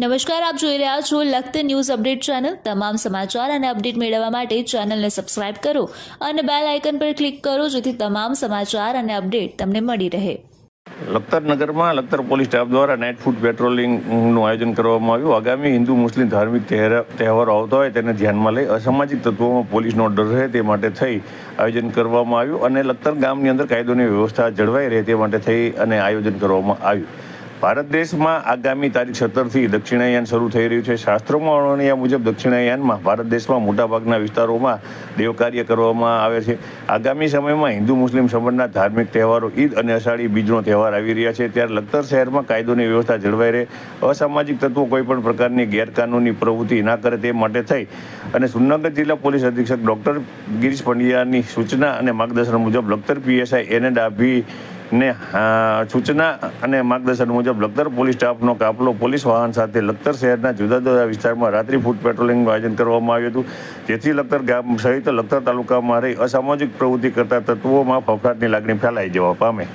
નમસ્કાર, આપ જોઈ રહ્યા છો લખત ન્યૂઝ અપડેટ ચેનલ. તમામ સમાચાર અને અપડેટ મેળવવા માટે ચેનલને સબસ્ક્રાઇબ કરો અને બેલ આઇકન પર ક્લિક કરો જેથી તમામ સમાચાર અને અપડેટ તમને મળી રહે. લખતર નગરમાં લખતર પોલીસ સ્ટાફ દ્વારા નાઇટ ફૂડ પેટ્રોલિંગનું આયોજન કરવામાં આવ્યું. આગામી હિન્દુ મુસ્લિમ ધાર્મિક તહેવારો આવતા હોય તેને ધ્યાનમાં લઈ અસામાજિક તત્વોમાં પોલીસનો ડર રહે તે માટે થઈ આયોજન કરવામાં આવ્યું અને લખતર ગામની અંદર કાયદોની વ્યવસ્થા જળવાઈ રહે તે માટે થઈ અને આયોજન કરવામાં આવ્યું. ભારત દેશમાં આગામી તારીખ સત્તરથી દક્ષિણાયન શરૂ થઈ રહ્યું છે. શાસ્ત્રોમાં વર્ણવ્યા મુજબ દક્ષિણાયનમાં ભારત દેશમાં મોટાભાગના વિસ્તારોમાં દેવ કાર્ય કરવામાં આવે છે. આગામી સમયમાં હિન્દુ, મુસ્લિમ સંબંધના ધાર્મિક તહેવારો, ઈદ અને અષાઢી બીજનો તહેવાર આવી રહ્યા છે. ત્યારે લખતર શહેરમાં કાયદોની વ્યવસ્થા જળવાઈ રહે. અસામાજિક તત્વો કોઈ પણ પ્રકારની ગેરકાનૂની પ્રવૃત્તિ ના કરે તે માટે થઈ. અને સુરનગર જિલ્લા પોલીસ અધિક્ષક ડૉક્ટર ગિરીશ પંડ્યાની સૂચના અને માર્ગદર્શન મુજબ લખતર પીએસઆઈ એને ડાભી ને સૂચના અને માર્ગદર્શન મુજબ લખતર પોલીસ સ્ટાફનો કાફલો પોલીસ વાહન સાથે લખતર શહેરના જુદા જુદા વિસ્તારમાં રાત્રિ ફૂટ પેટ્રોલિંગનું આયોજન કરવામાં આવ્યું હતું. જેથી લખતર ગામ સહિત લખતર તાલુકામાં રહી અસામાજિક પ્રવૃત્તિ કરતા તત્વોમાં ફફડાટની લાગણી ફેલાઈ જવા પામે.